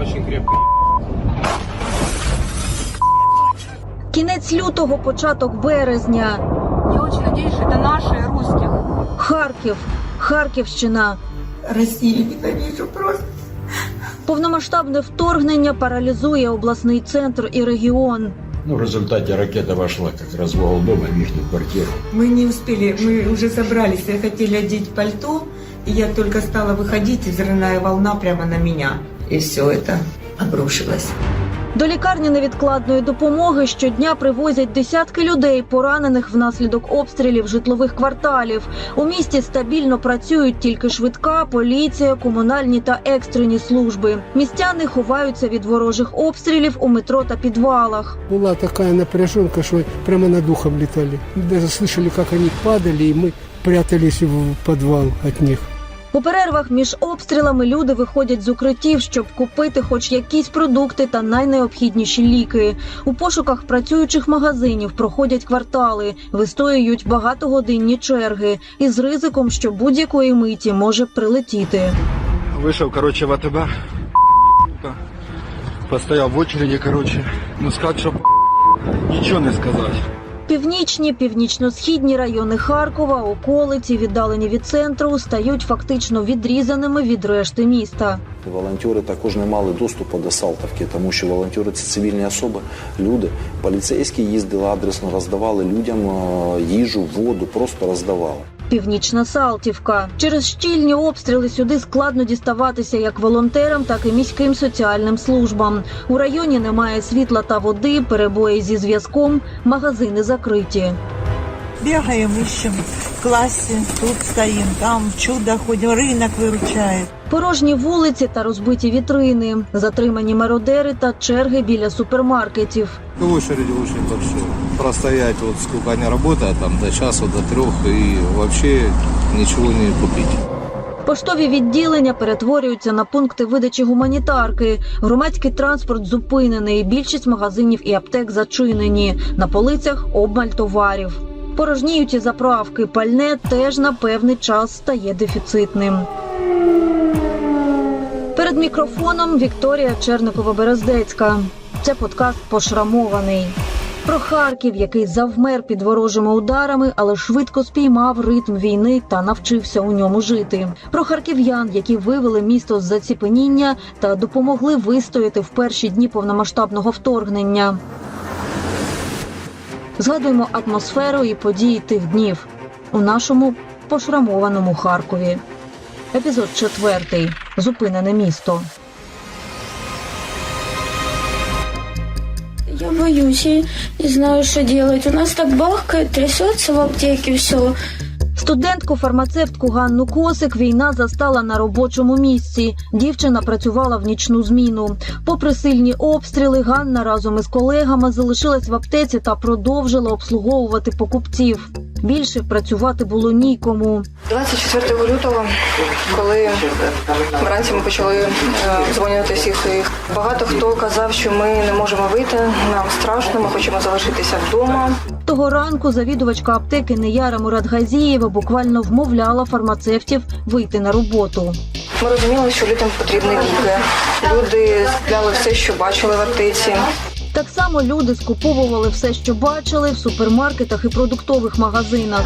очень крепко. Кінець лютого, початок березня. Я очень надеюсь, что это наши русских. Харків, Харківщина. Россию ненавижу просто. Повномасштабне вторгнення паралізує обласний центр і регіон. Ну, в результате ракета вошла как раз в угол дома, в их квартиру. Мы не успели, мы уже собрались и хотели одеть пальто, и я только стала выходить, и взрывная волна прямо на меня. И все это обрушилось. До лікарні невідкладної допомоги щодня привозять десятки людей, поранених внаслідок обстрілів житлових кварталів. У місті стабільно працюють тільки швидка, поліція, комунальні та екстрені служби. Містяни ховаються від ворожих обстрілів у метро та підвалах. Была такая напряженка, что прямо над духом летали. Даже слышали, как они падали, и мы прятались в подвал от них. У перервах між обстрілами люди виходять з укриттів, щоб купити хоч якісь продукти та найнеобхідніші ліки. У пошуках працюючих магазинів проходять квартали, вистоюють багатогодинні черги із ризиком, що будь-якої миті може прилетіти. Вышел, короче, в АТБ. Постоял в очереди, короче. Ну, сказать, что ничего не сказать. Північні, північно-східні райони Харкова, околиці, віддалені від центру, стають фактично відрізаними від решти міста. Волонтери також не мали доступу до Салтовки, тому що волонтери це цивільні особи, люди. Поліцейські їздили адресно, роздавали людям е, їжу, воду, просто роздавали. Північна Салтівка. Через щільні обстріли сюди складно діставатися як волонтерам, так і міським соціальним службам. У районі немає світла та води, перебої зі зв'язком, магазини закриті. Бігаємо, ищем в класі, тут стоїмо, там чудо ходимо, ринок выручает. Порожні вулиці та розбиті вітрини, затримані мародери та черги біля супермаркетів. Очередь очень большая. Простоять вот сколько они работают, там до часу, до трех, и вообще ничего не купить. Поштові відділення перетворюються на пункти видачі гуманітарки. Громадський транспорт зупинений. Більшість магазинів і аптек зачинені. На полицях обмаль товарів. Порожніють і заправки. Пальне теж на певний час стає дефіцитним. Перед мікрофоном Вікторія Черникова-Берездецька. Це подкаст Пошрамований. Про Харків, який завмер під ворожими ударами, але швидко спіймав ритм війни та навчився у ньому жити. Про харків'ян, які вивели місто з заціпеніння та допомогли вистояти в перші дні повномасштабного вторгнення. Згадуємо атмосферу і події тих днів у нашому пошрамованому Харкові. Епізод четвертий. Зупинене місто. Я боюсь, я не знаю, что делать. У нас так бахкает, трясется в аптеке все. Студентку фармацевтку Ганну Косик війна застала на робочому місці. Дівчина працювала в нічну зміну. Попри сильні обстріли, Ганна разом із колегами залишилась в аптеці та продовжила обслуговувати покупців. Більше працювати було нікому. 24 лютого, коли вранці ми почали е, дзвонити всіх своїх, багато хто казав, що ми не можемо вийти, нам страшно, ми хочемо залишитися вдома. Того ранку завідувачка аптеки Неяра Мурадгазієва буквально вмовляла фармацевтів вийти на роботу. Ми розуміли, що людям потрібні ліки. Люди скупляли все, що бачили в аптеці. Так само люди скуповували все, що бачили в супермаркетах і продуктових магазинах.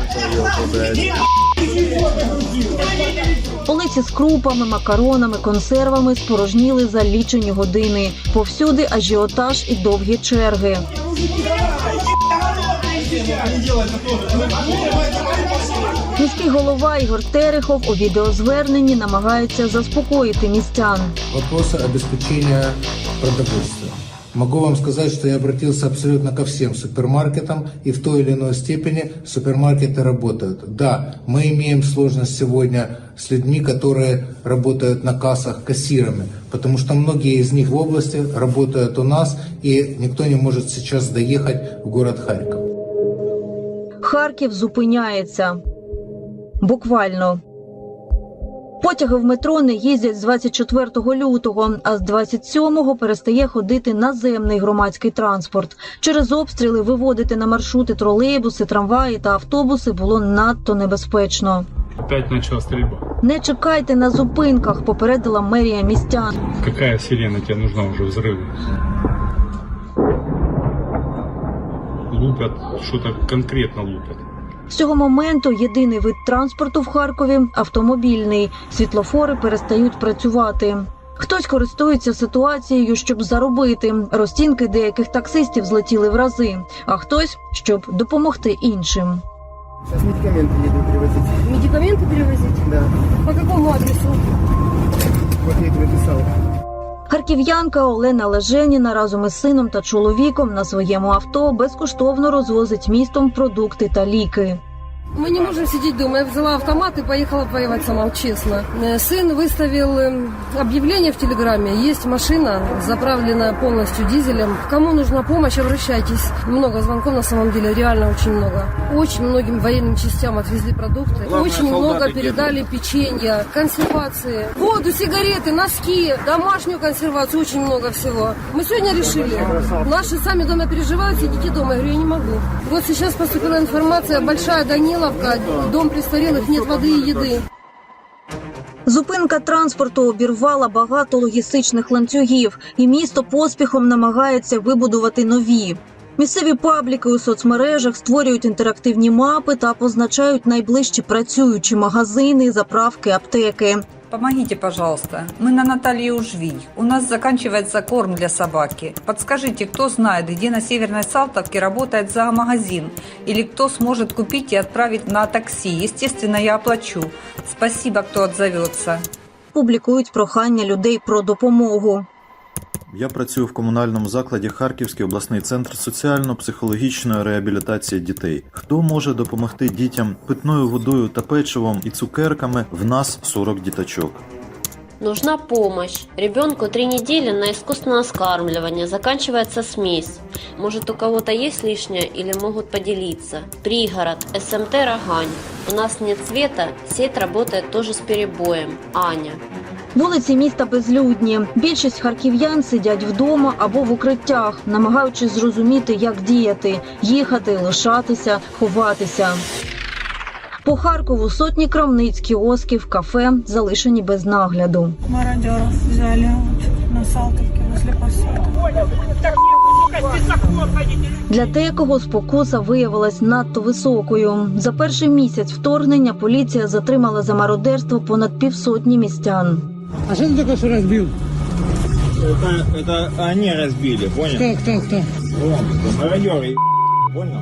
Полиці з крупами, макаронами, консервами спорожніли за лічені години. Повсюди ажіотаж і довгі черги. Міський голова Ігор Терехов у відеозверненні намагається заспокоїти містян. вопросы обеспечения продовольствия. Могу вам сказать, что я обратился абсолютно ко всем супермаркетам, и в той или иной степени супермаркеты работают. Да, мы имеем сложность сегодня с людьми, которые работают на кассах кассирами, потому что многие из них в области работают у нас, и никто не может сейчас доехать в город Харьков. Харків зупиняється. Буквально. Потяги в метро не їздять з 24 лютого, а з 27-го перестає ходити наземний громадський транспорт. Через обстріли виводити на маршрути тролейбуси, трамваї та автобуси було надто небезпечно. Опять начала стрельба. Не чекайте на зупинках, попередила мерія містян. Какая сирена тебе нужна уже взрывы? Лупят, что-то конкретно лупят. З цього моменту єдиний вид транспорту в Харкові автомобільний. Світлофори перестають працювати. Хтось користується ситуацією, щоб заробити. Розцінки деяких таксистів злетіли в рази, а хтось щоб допомогти іншим. Сейчас медикаменты еду привозить. Медикаменти перевозити? Да, По якому адресу? вот я тебе писал. Харків'янка Олена Леженіна разом із сином та чоловіком на своєму авто безкоштовно розвозить містом продукти та ліки. Мы не можем сидеть дома. Я взяла автомат и поехала воевать сама, честно. Э, Сын выставил э, объявление в Телеграме. Есть машина, заправленная полностью дизелем. Кому нужна помощь, обращайтесь. Много звонков на самом деле, реально очень много. Очень многим военным частям отвезли продукты. очень много передали печенья, консервации, воду, сигареты, носки, домашнюю консервацию, очень много всего. Мы сегодня решили. Наши сами дома переживают, сидите дома. Я говорю, я не могу. Вот сейчас поступила информация, большая Даниловка, дом престарелых, нет воды и еды. Зупинка транспорту обірвала багато логістичних ланцюгів, і місто поспіхом намагається вибудувати нові. Місцеві пабліки у соцмережах створюють інтерактивні мапи та позначають найближчі працюючі магазини, заправки, аптеки. Помогите, пожалуйста. Мы на Наталье Ужвий. У нас заканчивается корм для собаки. Подскажите, кто знает, где на Северной Салтовке работает зоомагазин? Или кто сможет купить и отправить на такси? Естественно, я оплачу. Спасибо, кто отзовется. Публікують прохання людей про допомогу. Я працюю в комунальному закладі Харківський обласний центр соціально-психологічної реабілітації дітей. Хто може допомогти дітям питною водою та печивом і цукерками? В нас 40 діточок. Нужна помощь. Ребенку три недели на искусственное скармливание. Заканчивается смесь. Может, у кого-то есть лишнее или могут поделиться. Пригород, СМТ Рогань. У нас нет света, сеть работает тоже с перебоем. Аня. Вулиці міста безлюдні. Більшість харків'ян сидять вдома або в укриттях, намагаючись зрозуміти, як діяти, їхати, лишатися, ховатися. По Харкову сотні крамниць, кіосків, кафе залишені без нагляду. Мародеров взяли на Салтовке возле поселка. Для декого спокуса виявилась надто високою. За перший місяць вторгнення поліція затримала за мародерство понад півсотні містян. А что ты такое что разбил? Это, это они разбили, понял? Кто, кто, кто? Мародеры, понял?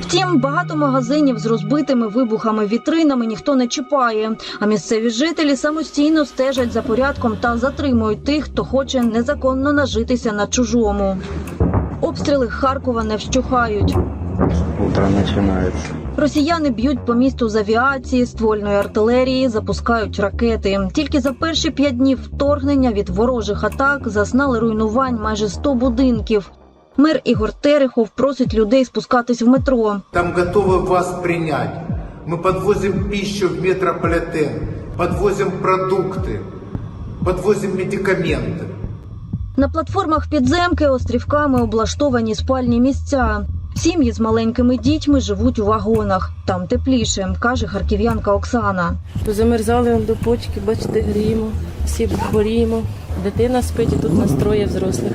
Втім, багато магазинів з розбитими вибухами вітринами ніхто не чіпає. А місцеві жителі самостійно стежать за порядком та затримують тих, хто хоче незаконно нажитися на чужому. Обстріли Харкова не вщухають. Утро начинается. Росіяни б'ють по місту з авіації, ствольної артилерії, запускають ракети. Тільки за перші п'ять днів вторгнення від ворожих атак зазнали руйнувань майже 100 будинків. Мер Ігор Терехов просить людей спускатись в метро. Там готовы вас принять. Мы подвозим пищу в метрополитен, подвозим продукты, подвозим медикаменты. На платформах підземки острівками облаштовані спальні місця. Сім'ї з маленькими дітьми живуть у вагонах. Там тепліше, каже харків'янка Оксана. Замерзали до почки, бачите, гріємо, всі хворіємо. Дитина спить, і тут нас троє взрослих.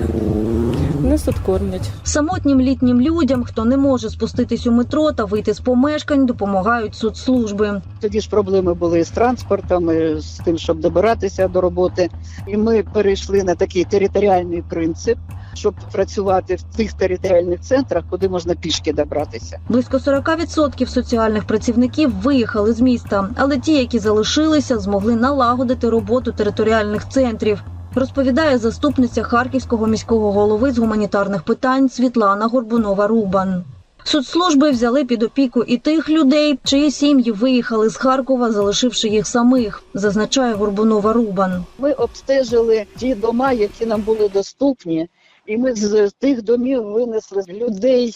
Нас тут кормлять. Самотнім літнім людям, хто не може спуститись у метро та вийти з помешкань, допомагають соцслужби. Тоді ж проблеми були з транспортом, і з тим, щоб добиратися до роботи. І ми перейшли на такий територіальний принцип, щоб працювати в тих територіальних центрах, куди можна пішки добратися. Близько 40% соціальних працівників виїхали з міста, але ті, які залишилися, змогли налагодити роботу територіальних центрів. Розповідає заступниця харківського міського голови з гуманітарних питань Світлана Горбунова Рубан. Соцслужби взяли під опіку і тих людей, чиї сім'ї виїхали з Харкова, залишивши їх самих, зазначає Горбунова Рубан. Ми обстежили ті дома, які нам були доступні, і ми з тих домів винесли людей,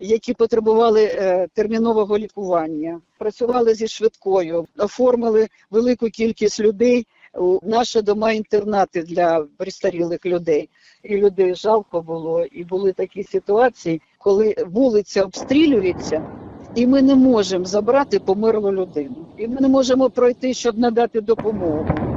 які потребували е, термінового лікування. Працювали зі швидкою, оформили велику кількість людей у наші дома-інтернати для престарілих людей. І людей жалко було. І були такі ситуації, коли вулиця обстрілюється, І ми не можемо забрати померлу людину. І ми не можемо пройти, щоб надати допомогу.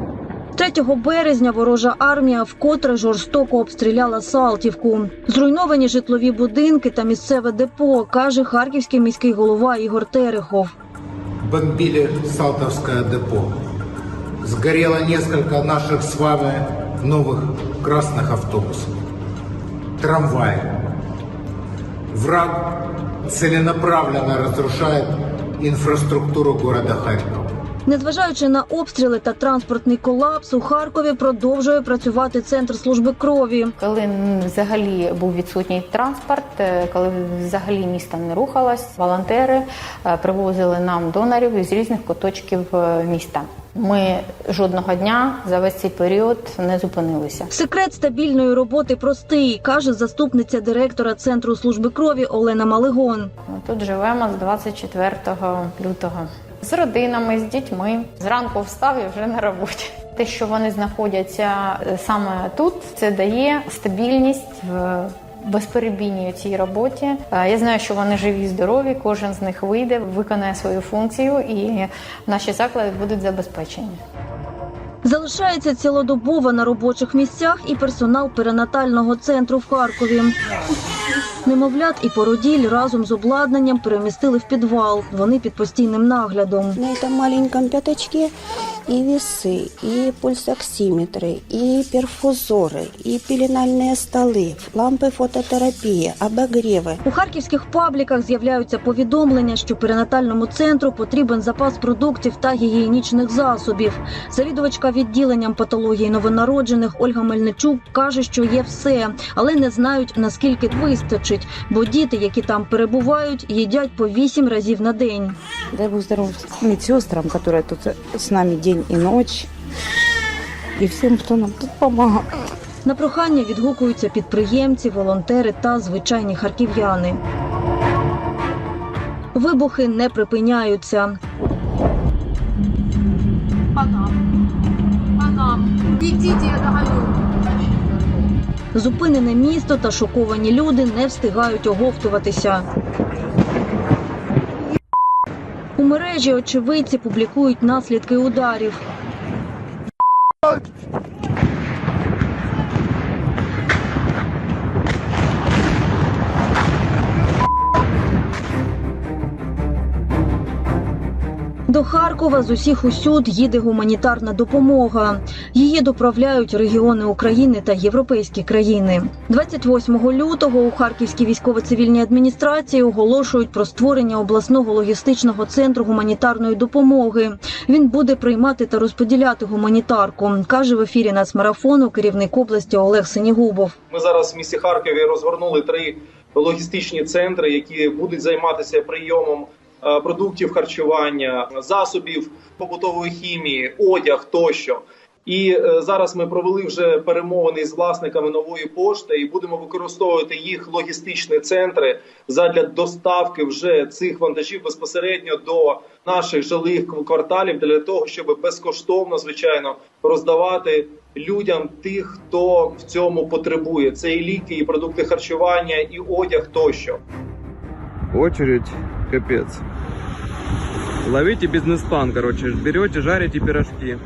3 березня ворожа армія вкотре жорстоко обстріляла Салтівку. Зруйновані житлові будинки та місцеве депо, каже харківський міський голова Ігор Терехов. Бомбили Салтовское депо. Сгорело несколько наших с вами новых красных автобусов. Трамваи. Враг целенаправленно разрушает инфраструктуру города Харькова. Незважаючи на обстріли та транспортний колапс, у Харкові продовжує працювати центр служби крові. Коли взагалі був відсутній транспорт, е, коли взагалі місто не рухалось, волонтери е, привозили нам донорів із різних куточків е, міста. Ми жодного дня за весь цей період не зупинилися. Секрет стабільної роботи простий, каже заступниця директора центру служби крові Олена Малигон. Тут живемо з 24 лютого. З родинами, з дітьми. Зранку встав і вже на роботі. Те, що вони знаходяться е, саме тут, це дає стабільність в безперебійній цій роботі. Е, Я знаю, що вони живі, здорові. Кожен з них вийде, виконає свою функцію, і наші заклади будуть забезпечені. Залишається цілодобово на робочих місцях і персонал перинатального центру в Харкові. Немовлят і породіль разом з обладнанням перемістили в підвал. Вони під постійним наглядом. На этом маленьком пятачке и весы, и пульсоксиметры, и перфузоры, и пеленальные столы, лампы фототерапии, обогревы. У харківських пабліках з'являються повідомлення, що перинатальному центру потрібен запас продуктів та гігієнічних засобів. Завідувачка відділенням патології новонароджених Ольга Мельничук каже, що є все, але не знають наскільки вистачить, бо діти, які там перебувають, їдять по вісім разів на день. Дай Бог здоровья медсестрам, которые тут с нами день и ночь, и всем, кто нам тут помогает. На прохання відгукуються підприємці, волонтери та звичайні харків'яни. Вибухи не припиняються. Зупинене місто та шоковані люди не встигають оговтуватися. У мережі очевидці публікують наслідки ударів. Харкова з усіх усюд їде гуманітарна допомога. Її доправляють регіони України та європейські країни. 28 лютого у Харківській військово-цивільній адміністрації оголошують про створення обласного логістичного центру гуманітарної допомоги. Він буде приймати та розподіляти гуманітарку, каже в ефірі нацмарафону керівник області Олег Синігубов. Ми зараз в місті Харкові розгорнули три логістичні центри, які будуть займатися прийомом продуктів харчування, засобів побутової хімії, одяг тощо. І е, зараз ми провели вже перемовини з власниками нової пошти і будемо використовувати їх логістичні центри задля доставки вже цих вантажів безпосередньо до наших жилих кварталів для того, щоб безкоштовно, звичайно, роздавати людям тих, хто в цьому потребує. Це і ліки, і продукти харчування, і одяг тощо. Очередь, капец. Ловите бизнес-план, короче, берете, жарите пирожки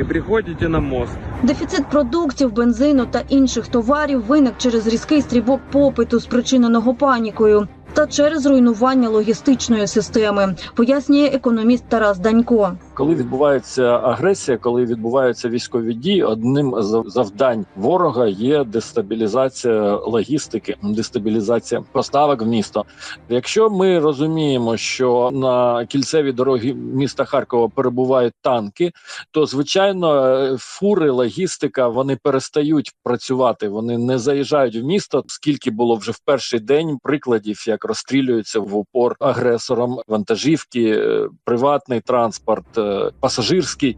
і приходите на мост. Дефіцит продуктів, бензину та інших товарів виник через різкий стрібок попиту, спричиненого панікою, та через руйнування логістичної системи, пояснює економіст Тарас Данько. Коли відбувається агресія, коли відбуваються військові дії, одним з завдань ворога є дестабілізація логістики, дестабілізація поставок в місто. Якщо ми розуміємо, що на кільцевій дорогі міста Харкова перебувають танки, то звичайно фури, логістика вони перестають працювати. Вони не заїжджають в місто. Скільки було вже в перший день прикладів, як розстрілюються в упор агресором вантажівки, е, приватний транспорт, е, пасажирський.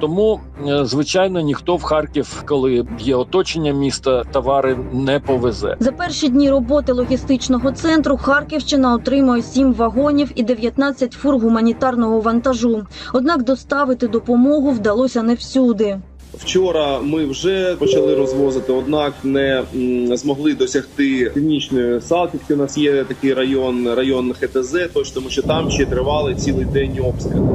Тому, е, звичайно, ніхто в Харків, коли є оточення міста, товари не повезе. За перші дні роботи логістичного центру Харківщина отримує 7 вагонів і 19 фур гуманітарного вантажу. Однак доставити допомогу вдалося не всюди. Вчора ми вже почали розвозити, однак не змогли досягти північної Салтівки. У нас є такий район, район ХТЗ, тож тому що там ще тривали цілий день обстріли.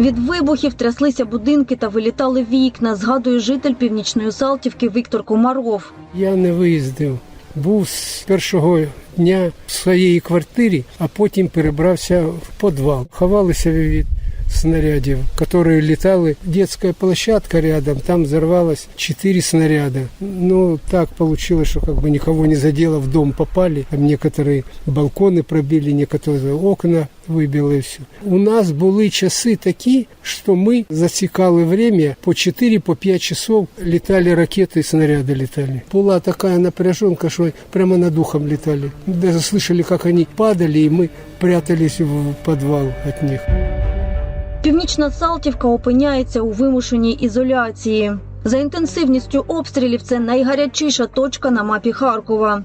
Від вибухів тряслися будинки та вилітали вікна, згадує житель північної Салтівки Віктор Комаров. Я не виїздив. Був з першого дня в своїй квартирі, а потім перебрався в підвал. Ховалися від снарядів, які літали. Детська площадка рядом, там взорвалось 4 снаряда. Ну, так получилось, что как бы никого не задело, в дом попали. Там некоторые балконы пробили, некоторые окна выбило и все. У нас були часи такі, що ми засікали время по 4 по 5 часов літали ракети і снаряди літали. Була така напряженка, що прямо над ухом літали. Даже слышали, как они падали, и мы прятались в подвал от них. Північна Салтівка опиняється у вимушеній ізоляції. За інтенсивністю обстрілів це найгарячіша точка на мапі Харкова.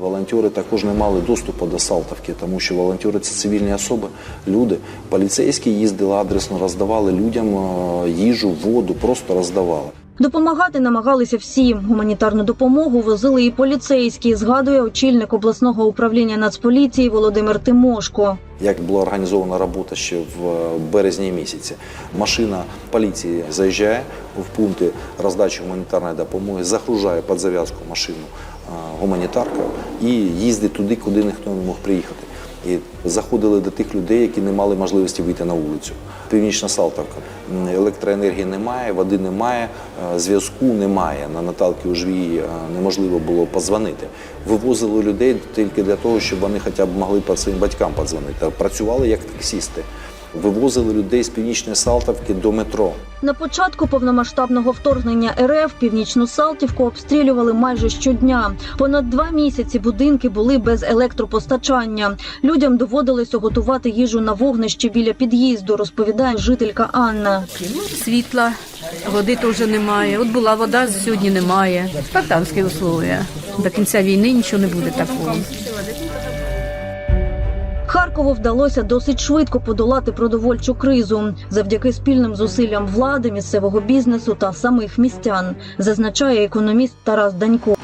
Волонтери також не мали доступу до Салтовки, тому що волонтери це цивільні особи, люди. Поліцейські їздили адресно, роздавали людям е, їжу, воду, просто роздавали. Допомагати намагалися всі. Гуманітарну допомогу возили і поліцейські, згадує очільник обласного управління Нацполіції Володимир Тимошко. Як була організована робота ще в е, березні місяці, машина поліції заїжджає в пункти роздачі гуманітарної допомоги, загружає під зав'язку машину е, гуманітарка і їздить туди, куди ніхто не мог приїхати. І заходили до тих людей, які не мали можливості вийти на вулицю. Північна Салтовка. Електроенергії немає, води немає, е, зв'язку немає. На Наталки у Жвії неможливо було позвонити. Вивозили людей тільки для того, щоб вони хоча б могли по своїм батькам подзвонити. Працювали як таксісти. Вивозили людей з північної Салтовки до метро. На початку повномасштабного вторгнення РФ північну Салтівку обстрілювали майже щодня. Понад два місяці будинки були без електропостачання. Людям доводилося готувати їжу на вогнищі біля під'їзду, розповідає жителька Анна. Світла, води теж немає. От була вода, сьогодні немає. Спартанські условия. До кінця війни нічого не буде такого. Харкову вдалося досить швидко подолати продовольчу кризу завдяки спільним зусиллям влади, місцевого бізнесу та самих містян, зазначає економіст Тарас Данько.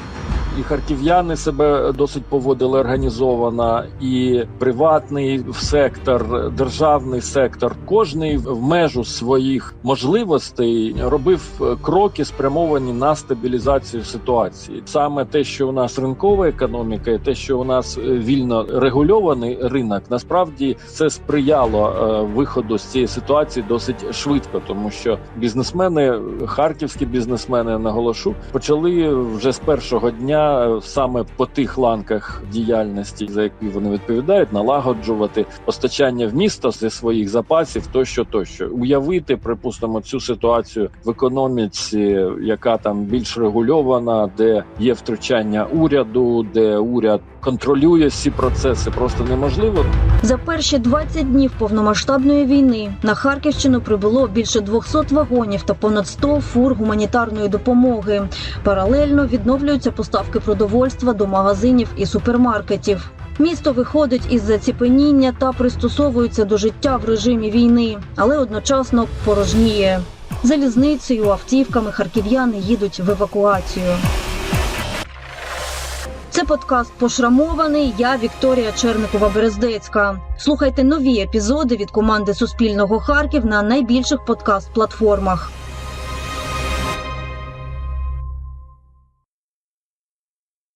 Харків'яни себе досить поводили організовано, і приватний сектор, державний сектор. Кожний в межу своїх можливостей робив кроки, спрямовані на стабілізацію ситуації. Саме те, що у нас ринкова економіка, і те, що у нас е, вільно регульований ринок, насправді це сприяло е, виходу з цієї ситуації досить швидко, тому що бізнесмени, харківські бізнесмени, наголошу, почали вже з першого дня саме по тих ланках діяльності, за які вони відповідають, налагоджувати постачання в місто зі своїх запасів, тощо, тощо. Уявити, припустимо, цю ситуацію в економіці, яка там більш регульована, де є втручання уряду, де уряд контролює всі процеси, просто неможливо. За перші 20 днів повномасштабної війни на Харківщину прибуло більше 200 вагонів та понад 100 фур гуманітарної допомоги. Паралельно відновлюються поставки продовольства до магазинів і супермаркетів. Місто виходить із заціпеніння та пристосовується до життя в режимі війни, але одночасно порожніє. Залізницею, автівками харків'яни їдуть в евакуацію. Це подкаст Пошрамований. Я Вікторія Черникова Берездецька. Слухайте нові епізоди від команди Суспільного Харків на найбільших подкаст-платформах.